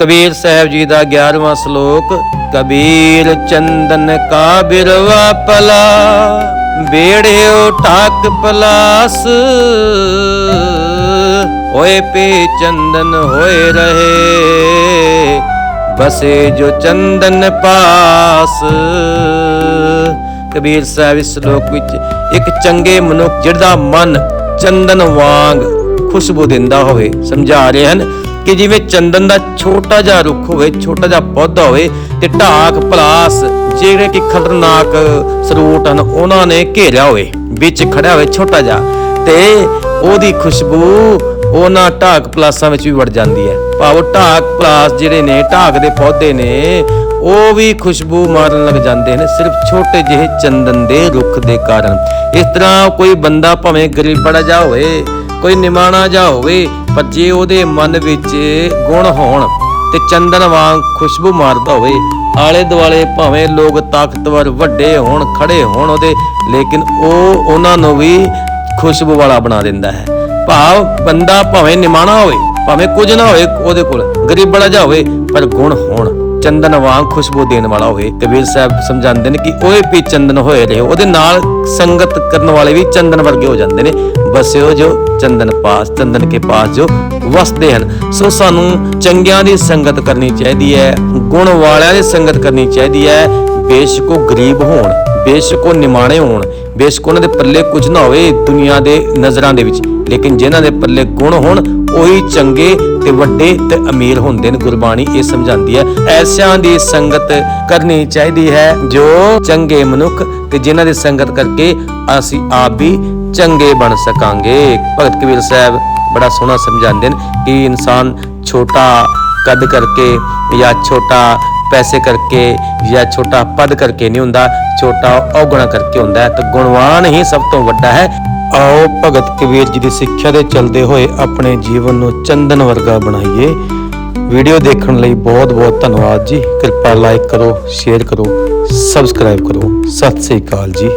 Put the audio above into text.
ਕਬੀਰ ਸਾਹਿਬ ਜੀ ਦਾ 11ਵਾਂ ਸ਼ਲੋਕ, ਕਬੀਰ ਚੰਦਨ ਕਾ ਬਿਰਵਾ ਪਲਾ ਬੇੜਿਓ ਠਾਕ ਪਲਾਸ। ਹੋਏ ਪੇ ਚੰਦਨ ਹੋਏ ਰਹੇ, ਬਸੇ ਜੋ ਚੰਦਨ ਪਾਸ। ਕਬੀਰ ਸਾਹਿਬ ਇਸ ਸ਼ਲੋਕ ਵਿੱਚ ਇੱਕ ਚੰਗੇ ਮਨੁੱਖ ਜਿਹਦਾ ਮਨ ਚੰਦਨ ਵਾਂਗ ਖੁਸ਼ਬੂ ਦਿੰਦਾ ਹੋਵੇ, ਸਮਝਾ ਰਹੇ ਹਨ। ਕਿ ਜਿਵੇਂ ਚੰਦਨ ਦਾ ਛੋਟਾ ਜਿਹਾ ਰੁੱਖ ਹੋਵੇ, ਛੋਟਾ ਜਿਹਾ ਪੌਦਾ ਹੋਵੇ ਤੇ ਢਾਕ ਪਲਾਸ ਜਿਹੜੇ ਕਿ ਖਤਰਨਾਕ ਸਰੂਟ ਹਨ, ਉਹਨਾਂ ਨੇ ਘੇਰਿਆ ਹੋਵੇ, ਵਿੱਚ ਖੜਿਆ ਹੋਵੇ ਛੋਟਾ ਜਿਹਾ ਤੇ ਉਹਦੀ ਖੁਸ਼ਬੂ ਉਹਨਾਂ ਢਾਕ ਪਲਾਸਾਂ ਵਿੱਚ ਵੀ ਵੜ ਜਾਂਦੀ ਹੈ। ਭਾਵ ਢਾਕ ਪਲਾਸ ਜਿਹੜੇ ਨੇ, ਢਾਕ ਦੇ ਪੌਦੇ ਨੇ, ਉਹ ਵੀ ਖੁਸ਼ਬੂ ਮਾਰਨ ਲੱਗ ਜਾਂਦੇ ਨੇ, ਸਿਰਫ ਛੋਟੇ ਜਿਹੇ ਚੰਦਨ ਦੇ ਰੁੱਖ ਦੇ ਕਾਰਨ। ਇਸ ਤਰ੍ਹਾਂ ਕੋਈ ਬੰਦਾ ਭਾਵੇਂ ਗਰੀਬੜਾ ਜਾ ਹੋਵੇ ਕੋਈ ਨਿਮਾਣਾ ਜਾ ਹੋਵੇ ਪਰ ਜੇ ਉਹਦੇ ਮਨ ਵਿੱਚ ਗੁਣ ਹੋਣ ਤੇ ਚੰਦਨ ਵਾਂਗ ਖੁਸ਼ਬੂ ਮਾਰਦਾ ਹੋਵੇ। ਆਲੇ ਦੁਆਲੇ ਭਾਵੇਂ ਲੋਕ ਤਾਕਤਵਰ ਵੱਡੇ ਹੋਣ, ਖੜੇ ਹੋਣ ਉਹਦੇ, ਲੇਕਿਨ ਉਹ ਉਹਨਾਂ ਨੂੰ ਵੀ ਖੁਸ਼ਬੂ ਵਾਲਾ ਬਣਾ ਦਿੰਦਾ ਹੈ। ਭਾਵ ਬੰਦਾ ਭਾਵੇਂ ਨਿਮਾਣਾ ਹੋਵੇ, ਭਾਵੇਂ ਕੁਝ ਨਾ ਹੋਵੇ ਉਹਦੇ ਕੋਲ ਗਰੀਬੜਾ ਜਾ ਹੋਵੇ, ਪਰ ਗੁਣ ਹੋਣ। ਚੰਦਨ ਵਾਂਗ ਖੁਸ਼ਬੂ ਦੇਣ ਵਾਲਾ ਹੋਵੇ। ਕਬੀਰ ਸਾਹਿਬ ਸਮਝਾਉਂਦੇ ਨੇ ਕਿ ਓਏ ਵੀ ਚੰਦਨ ਹੋਏ ਰਹੇ। ਉਹਦੇ ਨਾਲ ਸੰਗਤ ਕਰਨ ਵਾਲੇ ਵੀ ਚੰਦਨ ਵਰਗੇ ਹੋ ਜਾਂਦੇ ਨੇ। ਬਸਿਓ ਜੋ ਚੰਦਨ ਪਾਸ, ਚੰਦਨ ਕੇ ਪਾਸ ਜੋ ਵਸਦੇ ਹਨ। ਸੋ ਸਾਨੂੰ ਚੰਗਿਆਂ ਦੀ ਸੰਗਤ ਕਰਨੀ ਚਾਹੀਦੀ ਹੈ, ਗੁਣ ਵਾਲਿਆਂ ਦੀ ਸੰਗਤ ਕਰਨੀ ਚਾਹੀਦੀ ਹੈ। ਬੇਸ਼ੱਕ ਉਹ ਗਰੀਬ ਹੋਣ, ਬੇਸ਼ੱਕ ਉਹ ਨਿਮਾਣੇ ਹੋਣ, ਬੇਸ਼ਕ ਉਹਨਾਂ ਦੇ ਪੱਲੇ ਕੁਝ ਨਾ ਹੋਵੇ ਦੁਨੀਆ ਦੇ ਨਜ਼ਰਾਂ ਦੇ ਵਿੱਚ। ਲੇਕਿਨ ਜਿਨ੍ਹਾਂ ਦੇ ਪੱਲੇ ਗੁਣ ਹੋਣ, ਉਹੀ ਚੰਗੇ ਤੇ ਵੱਡੇ ਤੇ ਅਮੀਰ ਹੁੰਦੇ ਨੇ, ਗੁਰਬਾਣੀ ਇਹ ਸਮਝਾਉਂਦੀ ਹੈ। ਐਸਿਆਂ ਦੀ ਸੰਗਤ ਕਰਨੀ ਚਾਹੀਦੀ ਹੈ ਜੋ ਚੰਗੇ ਮਨੁੱਖ ਤੇ ਜਿਨ੍ਹਾਂ ਦੀ ਸੰਗਤ ਕਰਕੇ ਅਸੀਂ ਆਪ ਵੀ ਚੰਗੇ ਬਣ ਸਕਾਂਗੇ। ਭਗਤ ਕਬੀਰ ਸਾਹਿਬ ਬੜਾ ਸੋਹਣਾ ਸਮਝਾਉਂਦੇ ਨੇ ਕਿ ਇਨਸਾਨ ਛੋਟਾ ਕੱਦ ਕਰਕੇ ਜਾਂ ਛੋਟਾ ਪੈਸੇ ਕਰਕੇ ਜਾਂ ਛੋਟਾ ਪਦ ਕਰਕੇ ਨਹੀਂ ਹੁੰਦਾ, ਛੋਟਾ ਔਗਣਾ ਕਰਕੇ ਹੁੰਦਾ ਹੈ। ਤੇ ਗੁਣਵਾਨ ਹੀ ਸਭ ਤੋਂ ਵੱਡਾ ਹੈ। ਆਓ ਭਗਤ ਕਬੀਰ ਜੀ ਦੀ ਸਿੱਖਿਆ ਦੇ ਚੱਲਦੇ ਹੋਏ ਆਪਣੇ ਜੀਵਨ ਨੂੰ ਚੰਦਨ ਵਰਗਾ ਬਣਾਈਏ। ਵੀਡੀਓ ਦੇਖਣ ਲਈ ਬਹੁਤ ਬਹੁਤ ਧੰਨਵਾਦ ਜੀ। ਕਿਰਪਾ ਲਾਈਕ ਕਰੋ, ਸ਼ੇਅਰ ਕਰੋ ਸਬਸਕ੍ਰਾਈਬ ਕਰੋ। ਸਤਿ ਸ੍ਰੀ ਅਕਾਲ ਜੀ।